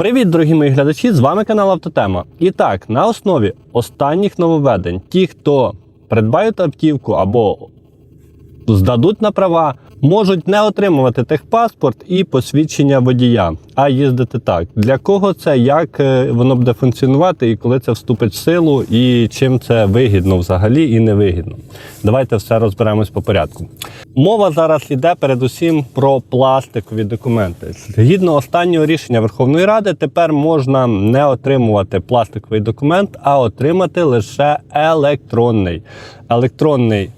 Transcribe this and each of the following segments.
Привіт, дорогі мої глядачі! З вами канал Автотема. І так, на основі останніх нововведень, ті, хто придбають автівку або здадуть на права, можуть не отримувати техпаспорт і посвідчення водія, а їздити так. Для кого це, як е, воно буде функціонувати, і коли це вступить в силу, і чим це вигідно взагалі і невигідно. Давайте все розберемось по порядку. Мова зараз йде передусім про пластикові документи. Згідно останнього рішення Верховної Ради, тепер можна не отримувати пластиковий документ, а отримати лише електронний. Електронний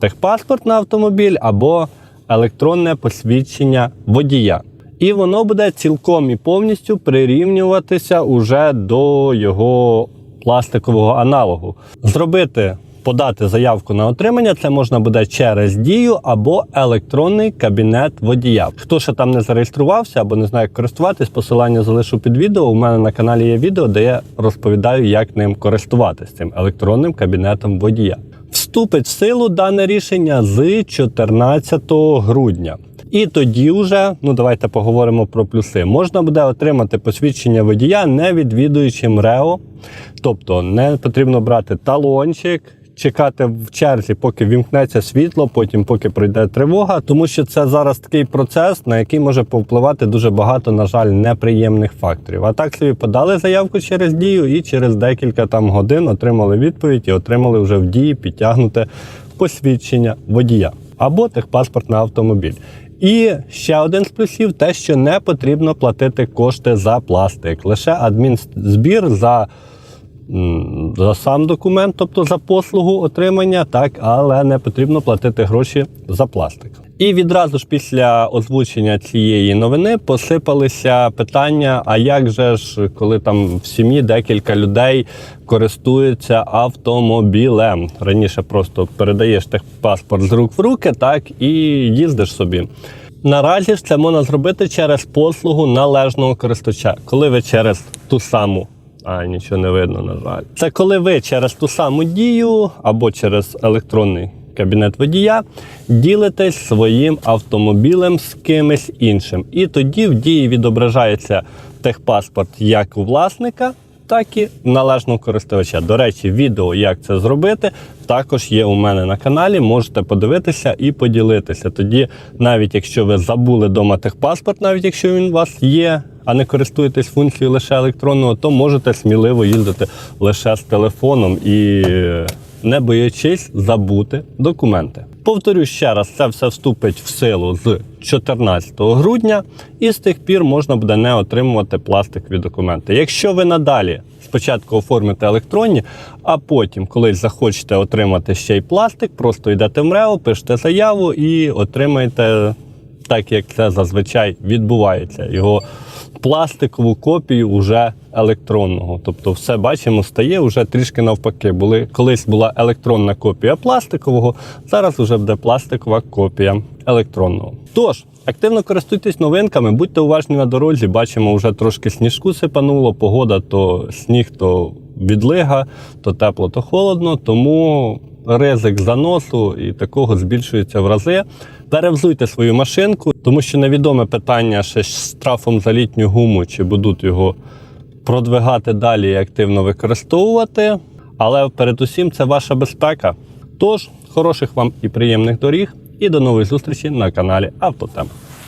техпаспорт на автомобіль або електронне посвідчення водія. І воно буде цілком і повністю прирівнюватися уже до його пластикового аналогу. Зробити, подати заявку на отримання це можна буде через дію або електронний кабінет водія. Хто ще там не зареєструвався або не знає, як користуватись, посилання залишу під відео. У мене на каналі є відео, де я розповідаю, як ним користуватись цим електронним кабінетом водія. Вступить в силу дане рішення з 14 грудня. І тоді вже, ну давайте поговоримо про плюси. Можна буде отримати посвідчення водія, не відвідуючи МРЕО. Тобто не потрібно брати талончик, чекати в черзі, поки вімкнеться світло, потім поки пройде тривога, тому що це зараз такий процес, на який може повпливати дуже багато, на жаль, неприємних факторів. А так собі подали заявку через дію і через декілька там годин отримали відповідь і отримали вже в дії підтягнуте посвідчення водія або техпаспорт на автомобіль. І ще один з плюсів те, що не потрібно платити кошти за пластик, лише адмінзбір за за сам документ, тобто за послугу отримання, так, але не потрібно платити гроші за пластик. І відразу ж після озвучення цієї новини посипалися питання: а як же ж, коли там в сім'ї декілька людей користуються автомобілем? Раніше просто передаєш техпаспорт з рук в руки, так і їздиш собі. Наразі ж це можна зробити через послугу належного користувача, коли ви через ту саму а, нічого не видно, на жаль. Це коли ви через ту саму дію або через електронний кабінет водія ділитесь своїм автомобілем з кимось іншим. І тоді в дії відображається техпаспорт як у власника, так і належного користувача. До речі, відео, як це зробити, також є у мене на каналі. Можете подивитися і поділитися. Тоді, навіть якщо ви забули вдома техпаспорт, навіть якщо він у вас є, а не користуєтесь функцією лише електронного, то можете сміливо їздити лише з телефоном і не боячись забути документи. Повторю ще раз, це все вступить в силу з 14 грудня, і з тих пір можна буде не отримувати пластикові документи. Якщо ви надалі спочатку оформите електронні, а потім, колись захочете отримати ще й пластик, просто йдете в МРЕО, пишете заяву і отримаєте так, як це зазвичай відбувається. Його пластикову копію уже електронного. Тобто, все бачимо, стає вже трішки навпаки. Були колись була електронна копія пластикового, зараз вже буде пластикова копія електронного. Тож. Активно користуйтесь новинками, будьте уважні на дорозі. Бачимо, вже трошки сніжку сипануло. Погода то сніг, то відлига, то тепло, то холодно. Тому ризик заносу і такого збільшується в рази. Перевзуйте свою машинку, тому що невідоме питання ще з штрафом за літню гуму, чи будуть його продвигати далі і активно використовувати. Але передусім це ваша безпека. Тож, хороших вам і приємних доріг, і до нових зустрічей на каналі Автотем.